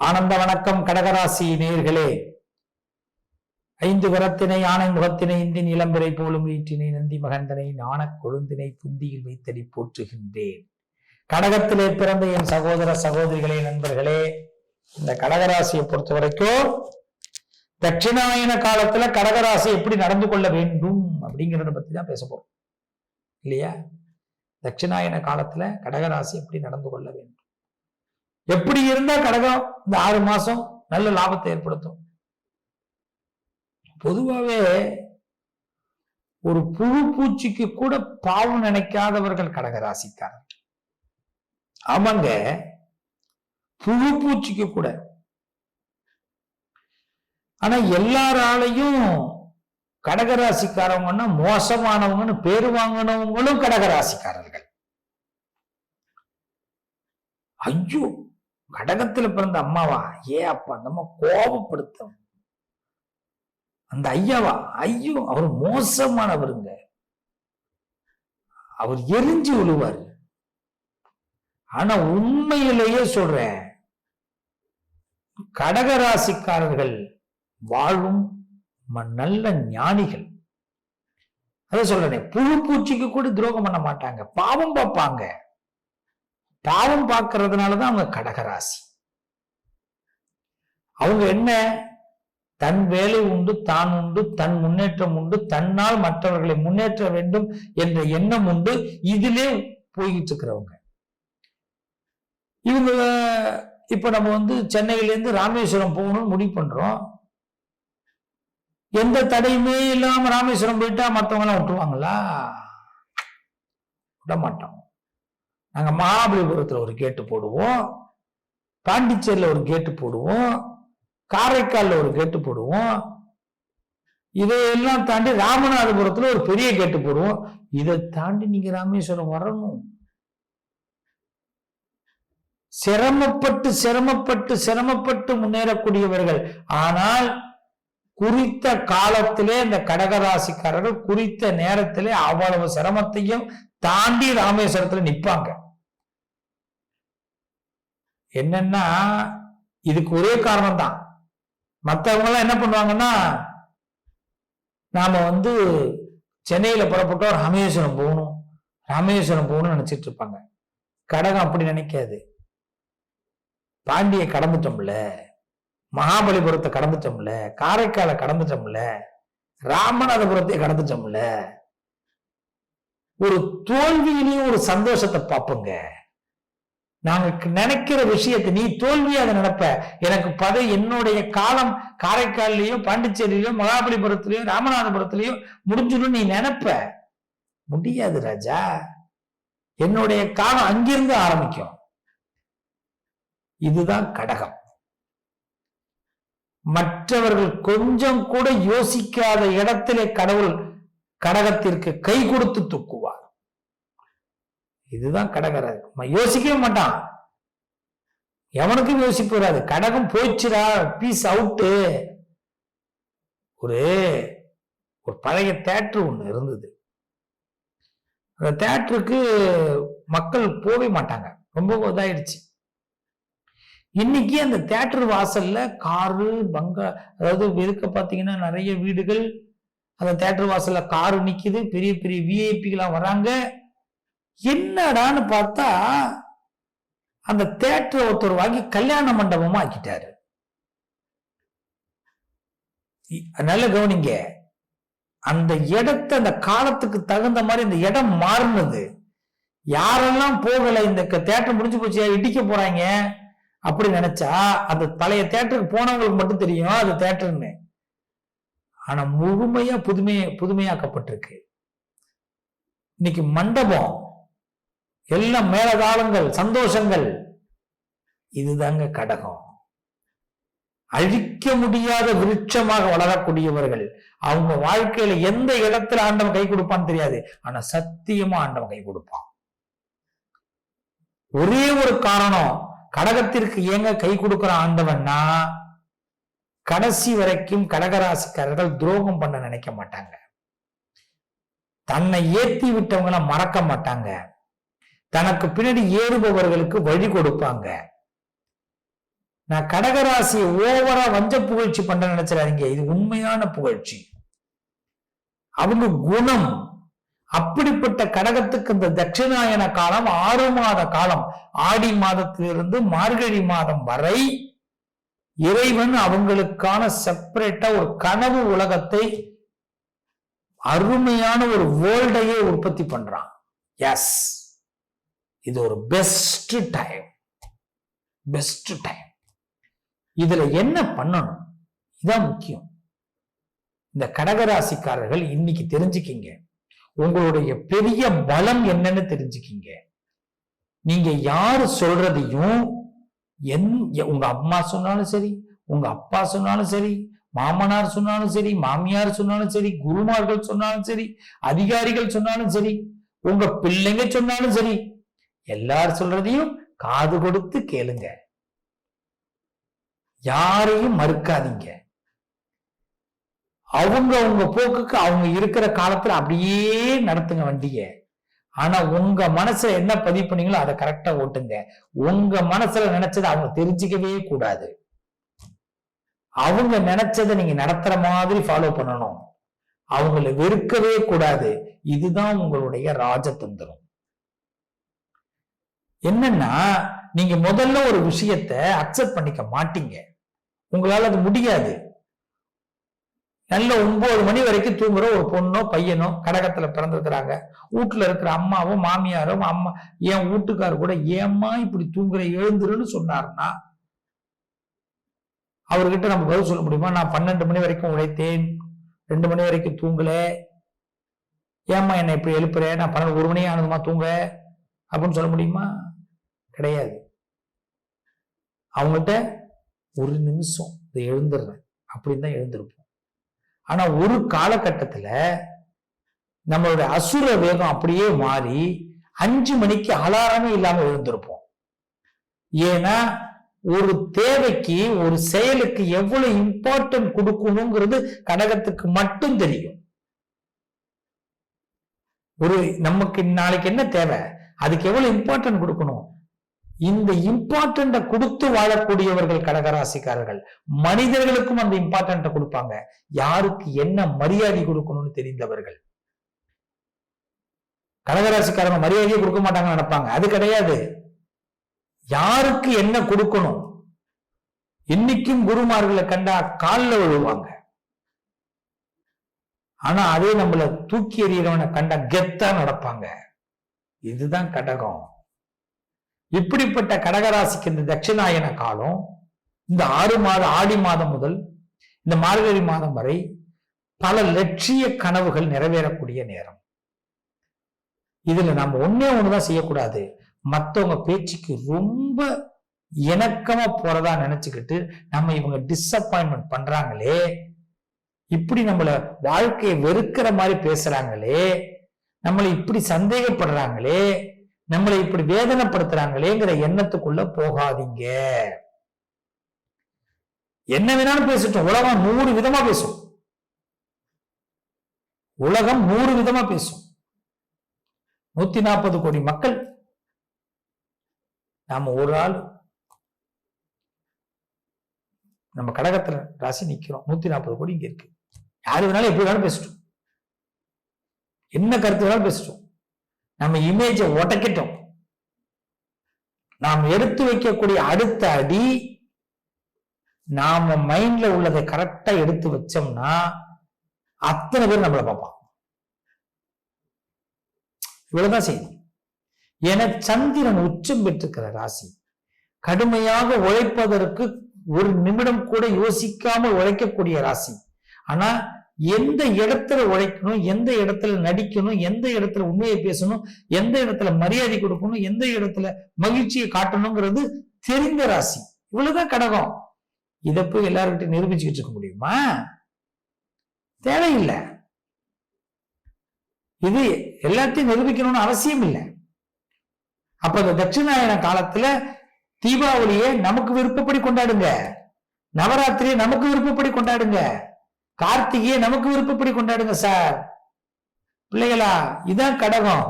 ஆனந்த வணக்கம் கடகராசி நேர்களே. ஐந்து வரத்தினை ஆனை முகத்தினை இந்தின் இளம்பிறை போலும் ஈற்றினை நந்தி மகந்தனை நாணக் கொழுந்தினை புந்தியில் வைத்தடி போற்றுகின்றேன். கடகத்திலே பிறந்த என் சகோதர சகோதரிகளே நண்பர்களே இந்த கடகராசியை பொறுத்த வரைக்கும் தட்சிணாயன காலத்துல கடகராசி எப்படி நடந்து கொள்ள வேண்டும் அப்படிங்கிறத பத்தி தான் பேச போறோம். இல்லையா? தட்சிணாயன காலத்துல கடகராசி எப்படி நடந்து கொள்ள வேண்டும்? எப்படி இருந்தா கடகம்? இந்த ஆறு மாசம் நல்ல லாபத்தை ஏற்படுத்தும். பொதுவாவே ஒரு புழு பூச்சிக்கு கூட பாவம் நினைக்காதவர்கள் கடக ராசிக்காரர் ஆமாங்க. புழு பூச்சிக்கு கூட. ஆனா எல்லாராலையும் கடகராசிக்காரவங்கன்னா மோசமானவங்கன்னு பேரு வாங்கினவங்களும் கடகராசிக்காரர்கள். ஐயோ! கடகத்துல பிறந்த அம்மாவா? ஏ அப்பா அந்த அம்மா கோபப்படுத்தும். அந்த ஐயாவா? ஐயோ அவர் மோசமானவருங்க. அவர் எரிஞ்சு விழுவார் ஆனா உண்மையிலேயே சொல்றேன் கடகராசிக்காரர்கள் வாழும் நல்ல ஞானிகள். அதை சொல்றேன் புழு பூச்சிக்கு கூட துரோகம் பண்ண மாட்டாங்க. பாவம் பார்ப்பாங்க. பாவம் பார்க்கறதுனாலதான் அவங்க கடகராசி. அவங்க என்ன? தன் வேலை உண்டு தான் உண்டு தன் முன்னேற்றம் உண்டு தன்னால் மற்றவர்களை முன்னேற்ற வேண்டும் என்ற எண்ணம் உண்டு. இதிலே போய்கிட்டு இருக்கிறவங்க இவங்க இப்ப நம்ம வந்து சென்னையிலேருந்து ராமேஸ்வரம் போகணும்னு முடிவு பண்றோம். எந்த தடையுமே இல்லாம ராமேஸ்வரம் போயிட்டா மத்தவங்க எல்லாம் விட்டுருவாங்களா? விட மாட்டோம் நாங்கள் மகாபலிபுரத்தில் ஒரு கேட்டு போடுவோம். பாண்டிச்சேரியில் ஒரு கேட்டு போடுவோம். காரைக்காலில் ஒரு கேட்டு போடுவோம். இதையெல்லாம் தாண்டி ராமநாதபுரத்தில் ஒரு பெரிய கேட்டு போடுவோம். இதை தாண்டி நீங்கள் ராமேஸ்வரம் வரணும். சிரமப்பட்டு சிரமப்பட்டு சிரமப்பட்டு முன்னேறக்கூடியவர்கள். ஆனால் குறித்த காலத்திலே இந்த கடகராசிக்காரர்கள் குறித்த நேரத்திலே அவ்வளவு சிரமத்தையும் தாண்டி ராமேஸ்வரத்துல நிற்பாங்க என்னன்னா இதுக்கு ஒரே காரணம் தான் மற்றவங்கெல்லாம் என்ன பண்ணுவாங்கன்னா நாம வந்து சென்னையில புறப்பட்டோம் ராமேஸ்வரம் போகணும். ராமேஸ்வரம் போகணும்னு நினைச்சிட்டு இருப்பாங்க கடகம் அப்படி நினைக்காது. பாண்டியை கடந்துட்டோம்ல. மகாபலிபுரத்தை கடந்துட்டோம்ல. காரைக்காலை கடந்துட்டோம்ல. ராமநாதபுரத்தை கடந்துட்டோம்ல. ஒரு தோல்வியிலையும் ஒரு சந்தோஷத்தை பார்ப்போங்க. நாங்க நினைக்கிற விஷயத்தை நீ தோல்வியா அதை நினைப்ப. எனக்கு பதவி என்னுடைய காலம் காரைக்கால்லையும் பாண்டிச்சேரியிலையும் மகாபலிபுரத்திலையும் ராமநாதபுரத்திலையும் முடிஞ்சிடும் நீ நினைப்ப. முடியாது ராஜா. என்னுடைய காலம் அங்கிருந்து ஆரம்பிக்கும். இதுதான் கடகம். மற்றவர்கள் கொஞ்சம் கூட யோசிக்காத இடத்திலே கடவுள் கடகத்திற்கு கை கொடுத்து தூக்குவார். இதுதான் கடகராஜ் யோசிக்கவே மாட்டான். எவனுக்கும் யோசிப்பு வராது. கடகம் போச்சுடா பீஸ் அவுட்டு ஒரு ஒரு பழைய தேட்டர் ஒன்று இருந்தது. அந்த தேட்டருக்கு மக்கள் போகவே மாட்டாங்க. ரொம்ப இதாயிடுச்சு. இன்னைக்கு அந்த தேட்டர் வாசல்ல காரு பங்கா அதாவது எதுக்க பார்த்தீங்கன்னா நிறைய வீடுகள். அந்த தேட்டர் வாசல்ல காரு நிற்கிது பெரிய பெரிய விஐபிகளாக வராங்க. என்னடான்னு பார்த்தா அந்த தேட்டரை ஒருத்தர் வாங்கி கல்யாண மண்டபமா ஆக்கிட்டாரு. நல்ல கவனிங்க. அந்த இடத்தை அந்த காலத்துக்கு தகுந்த மாதிரி இந்த இடம் மாறினது. யாரெல்லாம் போகல இந்த தேட்டர் முடிஞ்சு போச்சு இடிக்க போறாங்க? அப்படி நினைச்சா அந்த பழைய தேட்டருக்கு போனவங்களுக்கு மட்டும் தெரியும் அது தேட்டர்னு ஆனா முழுமையா புதுமை புதுமையாக்கப்பட்டிருக்கு. இன்னைக்கு மண்டபம் எல்லாம் மேலதாளங்கள் சந்தோஷங்கள்? இதுதாங்க கடகம். அழிக்க முடியாத விருட்சமாக வளரக்கூடியவர்கள் அவங்க வாழ்க்கையில எந்த இடத்துல ஆண்டவன் கை கொடுப்பான்னு தெரியாது ஆனா சத்தியமா ஆண்டவன் கை கொடுப்பான். ஒரே ஒரு காரணம் கடகத்திற்கு ஏங்க கை கொடுக்கிற ஆண்டவன்னா கடைசி வரைக்கும் கடகராசிக்காரர்கள் துரோகம் பண்ண நினைக்க மாட்டாங்க. தன்னை ஏத்தி விட்டவங்களை மறக்க மாட்டாங்க. தனக்கு பின்னாடி ஏறுபவர்களுக்கு வழி கொடுப்பாங்க. நான் கடகராசி ஓவரா வஞ்ச புகழ்ச்சி பண்ற நினைச்சிடாதீங்க. இது உண்மையான புகழ்ச்சி. அவங்க குணம். அப்படிப்பட்ட கடகத்துக்கு இந்த தட்சிணாயன காலம் ஆறு மாத காலம். ஆடி மாதத்திலிருந்து மார்கழி மாதம் வரை இறைவன் அவங்களுக்கான செப்பரேட்டா ஒரு கனவு உலகத்தை அருமையான ஒரு வேர்ல்டையே உற்பத்தி பண்றான். எஸ் இது ஒரு பெஸ்ட் டைம் பெஸ்ட் டைம் இதுல என்ன பண்ணணும்? இதான் முக்கியம். இந்த கடகராசிக்காரர்கள் இன்னைக்கு தெரிஞ்சுக்கிங்க. உங்களுடைய பெரிய பலம் என்னன்னு தெரிஞ்சுக்கிங்க. நீங்க யாரு சொல்றதையும் என் உங்க அம்மா சொன்னாலும் சரி உங்க அப்பா சொன்னாலும் சரி மாமனார் சொன்னாலும் சரி மாமியார் சொன்னாலும் சரி குருமார்கள் சொன்னாலும் சரி அதிகாரிகள் சொன்னாலும் சரி உங்க பிள்ளைங்க சொன்னாலும் சரி எல்லார் சொல்றதையும் காது கொடுத்து கேளுங்க. யாரையும் மறுக்காதீங்க. அவங்க உங்க போக்குக்கு அவங்க இருக்கிற காலத்துல அப்படியே நடத்துங்க வண்டிய. ஆனா உங்க மனசுல என்ன பதிவு பண்ணீங்களோ அதை கரெக்டா ஓட்டுங்க. உங்க மனசுல நினைச்சதை அவங்க தெரிஞ்சுக்கவே கூடாது. அவங்க நினைச்சதை நீங்க நடத்துற மாதிரி ஃபாலோ பண்ணணும். அவங்கள வெறுக்கவே கூடாது. இதுதான் உங்களுடைய ராஜதந்திரம். என்னன்னா நீங்க முதல்ல ஒரு விஷயத்த அக்செப்ட் பண்ணிக்க மாட்டீங்க. உங்களால அது முடியாது. நல்ல ஒன்பது மணி வரைக்கும் தூங்குற ஒரு பொண்ணோ பையனோ கடகத்துல பிறந்திருக்கிறாங்க. வீட்டுல இருக்கிற அம்மாவும் மாமியாரும் அம்மா என் வீட்டுக்காரர் கூட ஏம்மா இப்படி தூங்குற எழுந்துருன்னு சொன்னாருன்னா அவர்கிட்ட நம்ம பதில் சொல்ல முடியுமா? நான் பன்னெண்டு மணி வரைக்கும் உழைத்தேன். ரெண்டு மணி வரைக்கும் தூங்கல. ஏம்மா என்னை இப்படி எழுப்புறேன் நான் பன்னெண்டு ஒரு மணி ஆனதுமா தூங்க? அப்படின்னு சொல்ல முடியுமா? கிடையாது. அவங்கள்ட்ட ஒரு நிமிஷம் இதை எழுந்துடுறேன். அப்படின்னு தான் எழுந்திருப்போம். ஆனா ஒரு காலகட்டத்துல நம்மளுடைய அசுர வேகம் அப்படியே மாறி அஞ்சு மணிக்கு அலாரமே இல்லாம எழுந்திருப்போம். ஏன்னா ஒரு தேவைக்கு ஒரு செயலுக்கு எவ்வளவு இம்பார்ட்டன்ட் கொடுக்கணுங்கிறது கடகத்துக்கு மட்டும் தெரியும். ஒரு நமக்கு நாளைக்கு என்ன தேவை? அதுக்கு எவ்வளவு இம்பார்ட்டன்ட் கொடுக்கணும்? இந்த இம்பார்ட்டண்ட கொடுத்து வாழக்கூடியவர்கள் கடகராசிக்காரர்கள். மனிதர்களுக்கும் அந்த இம்பார்ட்டண்ட கொடுப்பாங்க. யாருக்கு என்ன மரியாதை கொடுக்கணும்னு தெரிந்தவர்கள். கடகராசிக்காரங்க மரியாதையை கொடுக்க மாட்டாங்கன்னு நினைப்பாங்க. அது கிடையாது. யாருக்கு என்ன கொடுக்கணும்? இன்னைக்கும் குருமார்களை கண்டா காலில் விழுவாங்க. ஆனா அதே நம்மள தூக்கி எறிகிறவனை கண்டா கெத்தா நடப்பாங்க. இதுதான் கடகம். இப்படிப்பட்ட கடகராசிக்கு இந்த தட்சிணாயன காலம் இந்த ஆறு மாத ஆடி மாதம் முதல் இந்த மார்கழி மாதம் வரை பல லட்சிய கனவுகள் நிறைவேறக்கூடிய நேரம். இதுல நம்ம ஒன்னே ஒண்ணுதான் செய்யக்கூடாது. மத்தவங்க பேச்சுக்கு ரொம்ப இணக்கமா போறதா நினைச்சுக்கிட்டு நம்ம இவங்க டிசப்பாயின்மெண்ட் பண்றாங்களே இப்படி நம்மள வாழ்க்கையை வெறுக்கிற மாதிரி பேசுறாங்களே நம்மளை இப்படி சந்தேகப்படுறாங்களே நம்மளை இப்படி வேதனைப்படுத்துறாங்களேங்கிற எண்ணத்துக்குள்ள போகாதீங்க. என்ன வேணாலும் பேசிட்டோம். உலகம் நூறு விதமா பேசும். உலகம் நூறு விதமா பேசும். நூத்தி நாற்பது கோடி மக்கள். நாம ஒரு ஆள். நம்ம கடகத்துல ராசி நிக்கிறோம். நூத்தி நாற்பது கோடி இங்க இருக்கு. யாரு வேணாலும் எப்படி வேணாலும் பேசிட்டோம். என்ன கருத்து வேணாலும் பேசிட்டோம். நம்ம இமேஜை உடைக்கட்டும் நாம் எடுத்து வைக்கக்கூடிய அடுத்த அடி நாம மைண்ட்ல உள்ளதை கரெக்டா எடுத்து வச்சோம்னா அத்தனை பேர் நம்மளை பார்ப்பான் இவ்வளவுதான் செய்தி என சந்திரன் உச்சம் பெற்றிருக்கிற ராசி கடுமையாக உழைப்பதற்கு ஒரு நிமிடம் கூட யோசிக்காம உழைக்கக்கூடிய ராசி. ஆனா எந்த இடத்துல உழைக்கணும் எந்த இடத்துல நடிக்கணும் எந்த இடத்துல உண்மையை பேசணும் எந்த இடத்துல மரியாதை கொடுக்கணும் எந்த இடத்துல மகிழ்ச்சியை காட்டணுங்கிறது தெரிந்த ராசி. இவ்வளவுதான் கடகம். இதை போய் எல்லார்கிட்டையும் நிரூபிச்சுக்கிட்டு இருக்க முடியுமா? தேவையில்லை. இது எல்லாத்தையும் நிரூபிக்கணும்னு அவசியம் இல்லை. அப்ப இந்த தட்சிணாயன காலத்துல தீபாவளியை நமக்கு விருப்பப்படி கொண்டாடுங்க. நவராத்திரியை நமக்கு விருப்பப்படி கொண்டாடுங்க. கார்த்திகையை நமக்கு விருப்பப்படி கொண்டாடுங்க சார் பிள்ளைகளா இதான் கடகம்.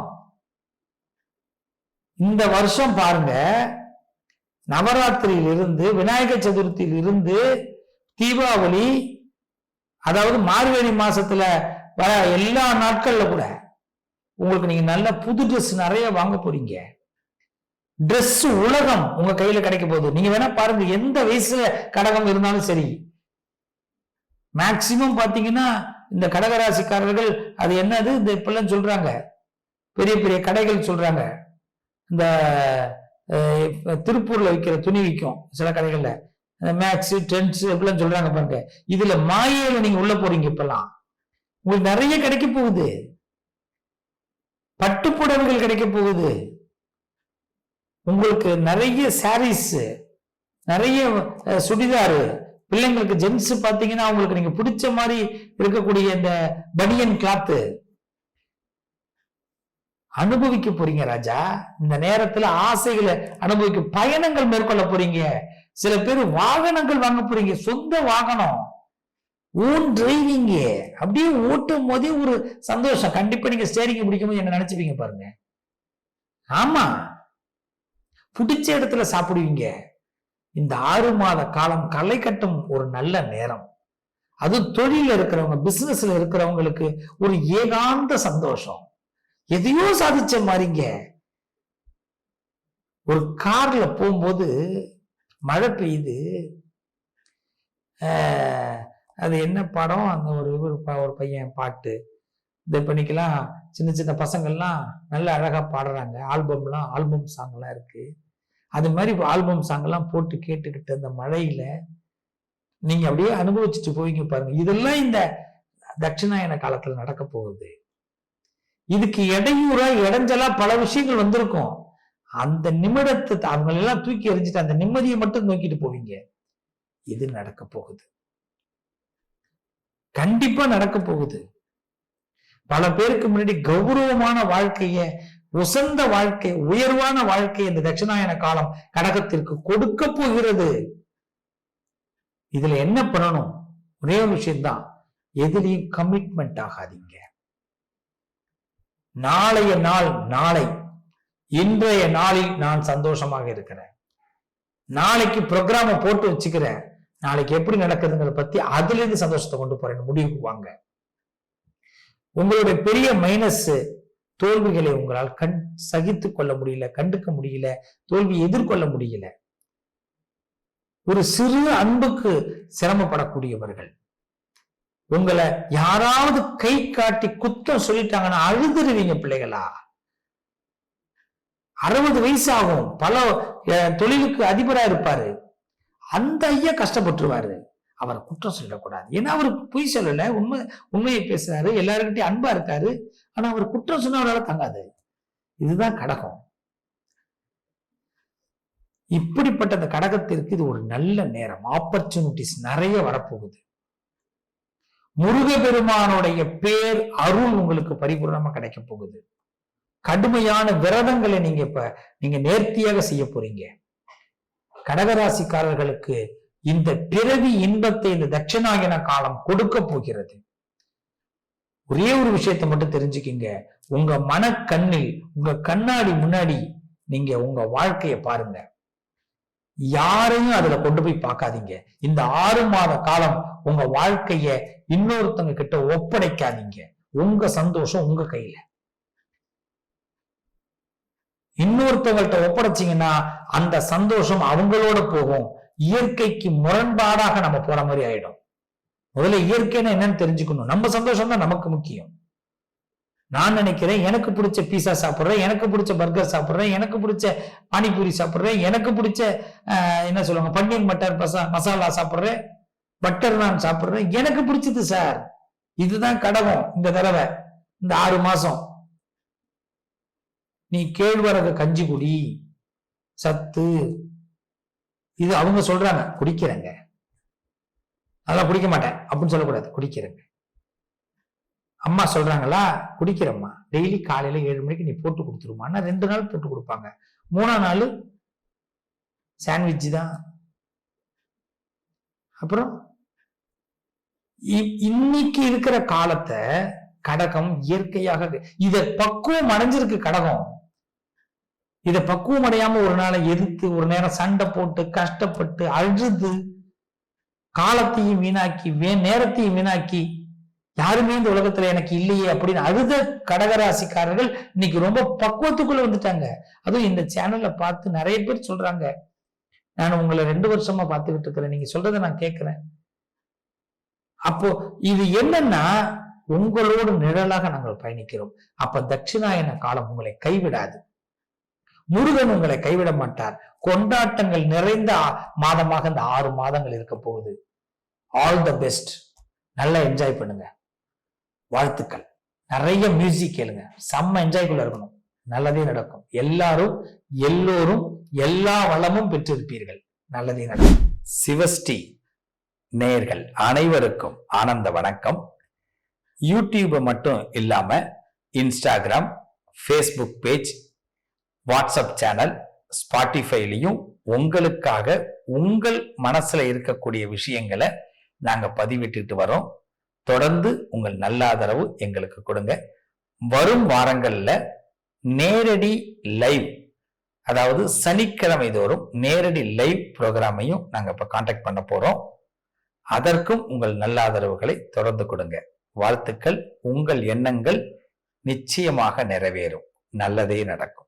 இந்த வருஷம் பாருங்க நவராத்திரியில் இருந்து விநாயகர் சதுர்த்தியில் இருந்து தீபாவளி அதாவது மார்கழி மாசத்துல வர எல்லா நாட்கள்ல கூட உங்களுக்கு நீங்க நல்ல புது ட்ரெஸ் நிறைய வாங்க போறீங்க. ட்ரெஸ் உலகம் உங்க கையில கிடைக்க போகுது. நீங்க வேணா பாருங்க எந்த வயசுல கடகம் இருந்தாலும் சரி. மேக்சிமம் பார்த்தீங்கன்னா இந்த கடகராசிக்காரர்கள் அது என்னது? இந்த இப்பெல்லாம் சொல்றாங்க. பெரிய பெரிய கடைகள் சொல்றாங்க. இந்த திருப்பூர்ல விற்கிற துணி விற்கும் சில கடைகள்ல. மேக்ஸ் டென்ஸ் இப்படிலாம் சொல்றாங்க பாருங்க. இதுல மாயையில நீங்க உள்ள போறீங்க இப்பெல்லாம். உங்களுக்கு நிறைய கிடைக்க போகுது. பட்டுப்புடவைகள் கிடைக்க போகுது. உங்களுக்கு நிறைய சாரீஸ் நிறைய சுடிதாரு பிள்ளைங்களுக்கு ஜென்ஸ் பாத்தீங்கன்னா அவங்களுக்கு நீங்க பிடிச்ச மாதிரி இருக்கக்கூடிய இந்த பனியன் கிளாத்து அனுபவிக்க போறீங்க ராஜா. இந்த நேரத்துல ஆசைகளை அனுபவிக்க பயணங்கள் மேற்கொள்ள போறீங்க. சில பேர் வாகனங்கள் வாங்க போறீங்க. சொந்த வாகனம். ஓன் டிரைவிங் அப்படியே ஓட்டும் போதே ஒரு சந்தோஷம். கண்டிப்பா நீங்க ஸ்டேரிங் பிடிக்கும் என்ன நினைச்சுப்பீங்க பாருங்க. ஆமா. பிடிச்ச இடத்துல சாப்பிடுவீங்க. இந்த ஆறு மாத காலம் களை கட்டும் ஒரு நல்ல நேரம். அது தொழில இருக்கிறவங்க பிசினஸ்ல இருக்கிறவங்களுக்கு ஒரு ஏகாந்த சந்தோஷம். எதையோ சாதிச்ச மாதிரிங்க. ஒரு கார்ல போகும்போது மழை பெய்யுது. அது என்ன படம்? அந்த ஒரு ப- ஒரு பையன் பாட்டு. இந்த பண்ணிக்கலாம் சின்ன சின்ன பசங்கள்லாம் நல்ல அழகா பாடுறாங்க. ஆல்பம்லாம் ஆல்பம் சாங்லாம் இருக்கு. அது மாதிரி ஆல்பம் சாங்கெல்லாம் போட்டு கேட்டுக்கிட்டு அந்த மழையில நீங்க அப்படியே அனுபவிச்சுட்டு போவீங்க பாருங்க. இதெல்லாம் இந்த தட்சிணாயன காலத்துல நடக்க போகுது. இதுக்கு இடையூறா இடைஞ்சலா பல விஷயங்கள் வந்திருக்கும். அந்த நிமிடத்தை அவங்களெல்லாம் தூக்கி எறிஞ்சிட்டு அந்த நிம்மதியை மட்டும் நோக்கிட்டு போவீங்க. இது நடக்க போகுது. கண்டிப்பா நடக்க போகுது. பல பேருக்கு முன்னாடி கௌரவமான வாழ்க்கைய உசந்த வாழ்க்கை உயர்வான வாழ்க்கை இந்த தட்சிணாயன காலம் கடகத்திற்கு கொடுக்க போகிறது. இதுல என்ன பண்ணணும்? ஒரே ஒரு விஷயம்தான். எதுலையும் கமிட்மெண்ட் ஆகாதீங்க. நாளைய நாள் நாளை. இன்றைய நாளில் நான் சந்தோஷமாக இருக்கிறேன். நாளைக்கு ப்ரோக்ராம போட்டு வச்சுக்கிறேன். நாளைக்கு எப்படி நடக்குதுங்கிறத பத்தி அதுல இருந்து சந்தோஷத்தை கொண்டு போறேன் முடிவுக்கு வாங்க. உங்களுடைய பெரிய மைனஸ் தோல்விகளை உங்களால் கண் சகித்து கொள்ள முடியல கண்டுக்க முடியல தோல்வி எதிர்கொள்ள முடியல. ஒரு சிறு அன்புக்கு சிரமப்படக்கூடியவர்கள். உங்களை யாராவது கை காட்டி குத்தம் சொல்லிட்டாங்கன்னா அழுதுருவீங்க பிள்ளைகளா? அறுபது வயசு ஆகும் பல தொழிலுக்கு அதிபரா இருப்பாரு. அந்த ஐயா கஷ்டப்பட்டுருவாரு. அவரை குற்றம் சொல்லக்கூடாது ஏன்னா அவர் பொய் சொல்லல. உண்மை உண்மையை பேசுறாரு. எல்லாருக்கிட்டையும் அன்பா இருக்காரு. ஆனா அவர் குற்றம் சொன்னவரால தங்காது. இதுதான் கடகம். இப்படிப்பட்ட அந்த கடகத்திற்கு இது ஒரு நல்ல நேரம். ஆப்பர்ச்சுனிட்டிஸ் நிறைய வரப்போகுது. முருகபெருமானுடைய பேர் அருள் உங்களுக்கு பரிபூர்ணமா கிடைக்க போகுது. கடுமையான விரதங்களை நீங்க இப்ப நீங்க நேர்த்தியாக செய்ய போறீங்க. கடகராசிக்காரர்களுக்கு இந்த பிறவி இன்பத்தை இந்த தட்சிணாயன காலம் கொடுக்க போகிறது. ஒரே ஒரு விஷயத்தை மட்டும் தெரிஞ்சுக்கிங்க. உங்க மனக்கண்ணில் உங்க கண்ணாடி முன்னாடி நீங்க உங்க வாழ்க்கைய பாருங்க. யாரையும் அதுல கொண்டு போய் பார்க்காதீங்க. இந்த ஆறு மாத காலம் உங்க வாழ்க்கைய இன்னொருத்தங்க கிட்ட ஒப்படைக்காதீங்க. உங்க சந்தோஷம் உங்க கையில. இன்னொருத்தவங்கள்ட்ட ஒப்படைச்சீங்கன்னா அந்த சந்தோஷம் அவங்களோட போகும். இயற்கைக்கு முரண்பாடாக நம்ம போற மாதிரி ஆயிடும். முதல்ல இயற்கைன்னா என்னன்னு தெரிஞ்சுக்கணும். நம்ம சந்தோஷம் தான் நமக்கு முக்கியம். நான் நினைக்கிறேன் எனக்கு பிடிச்ச பீஸா சாப்பிட்றேன் எனக்கு பிடிச்ச பர்கர் சாப்பிட்றேன் எனக்கு பிடிச்ச பானிபூரி சாப்பிட்றேன் எனக்கு பிடிச்ச என்ன சொல்லுவாங்க பன்னீர் மட்டர் பசா மசாலா சாப்பிட்றேன் பட்டர் நான் சாப்பிட்றேன் எனக்கு பிடிச்சது சார் இதுதான் கடகம் இந்த தடவை இந்த ஆறு மாசம். நீ கேழ்வரகு கஞ்சி குடி சத்து இது அவங்க சொல்றாங்க குடிக்கிறேங்க. அதெல்லாம் குடிக்க மாட்டேன் அப்படின்னு சொல்லக்கூடாது. குடிக்கிறேங்க. அம்மா சொல்றாங்களா குடிக்கிறம்மா. டெய்லி காலையில ஏழு மணிக்கு நீ போட்டு கொடுத்துருமான்னா ரெண்டு நாள் போட்டு கொடுப்பாங்க. மூணாம் நாள் சாண்ட்விச் தான். அப்புறம் இ- இன்னைக்கு இருக்கிற காலத்தை கடகம் இயற்கையாக இத பக்குவம் அடைஞ்சிருக்கு கடகம். இத பக்குவம் அடையாம ஒரு நாளை எதிர்த்து ஒரு நேரம் சண்டை போட்டு கஷ்டப்பட்டு அழுது காலத்தையும் வீணாக்கி வே நேரத்தையும் வீணாக்கி யாருமே இந்த உலகத்துல எனக்கு இல்லையே அப்படின்னு அழுத கடகராசிக்காரர்கள் இன்னைக்கு ரொம்ப பக்குவத்துக்குள்ள வந்துட்டாங்க. அதுவும் இந்த சேனல்ல பார்த்து நிறைய பேர் சொல்றாங்க. நான் உங்களை ரெண்டு வருஷமா பார்த்துக்கிட்டு இருக்கிறேன். நீங்க சொல்றதை நான் கேட்கிறேன். அப்போ இது என்னன்னா உங்களோடு நிழலாக நாங்கள் பயணிக்கிறோம். அப்ப தட்சிணாயன காலம் உங்களை கைவிடாது. முருகன் உங்களை கைவிட மாட்டார். கொண்டாட்டங்கள் நிறைந்த மாதமாக இந்த ஆறு மாதங்கள் இருக்க போகுது. ஆல் த பெஸ்ட் நல்லா என்ஜாய் பண்ணுங்க. வாழ்த்துக்கள். நிறைய மியூசிக் கேளுங்க. செம்ம என்ஜாய்க்குள்ள இருக்கணும். நல்லதே நடக்கும். எல்லாரும் எல்லோரும் எல்லா வளமும் பெற்றிருப்பீர்கள். நல்லதே நடக்கும். சிவஸ்ரீ நேயர்கள் அனைவருக்கும் ஆனந்த வணக்கம். யூடியூபை மட்டும் இல்லாம Instagram Facebook page WhatsApp channel ஸ்பாட்டிஃபைலையும் உங்களுக்காக உங்கள் மனசுல இருக்கக்கூடிய விஷயங்களை நாங்கள் பதிவிட்டுட்டு வரோம். தொடர்ந்து உங்கள் நல்லாதரவு எங்களுக்கு கொடுங்க. வரும் வாரங்களில் நேரடி லைவ் அதாவது சனிக்கிழமை தோறும் நேரடி லைவ் ப்ரோக்ராமையும் நாங்கள் இப்போ காண்டாக்ட் பண்ண போகிறோம் அதற்கும் உங்கள் நல்லாதரவுகளை தொடர்ந்து கொடுங்க. வாழ்த்துக்கள் உங்கள் எண்ணங்கள் நிச்சயமாக நிறைவேறும். நல்லதே நடக்கும்.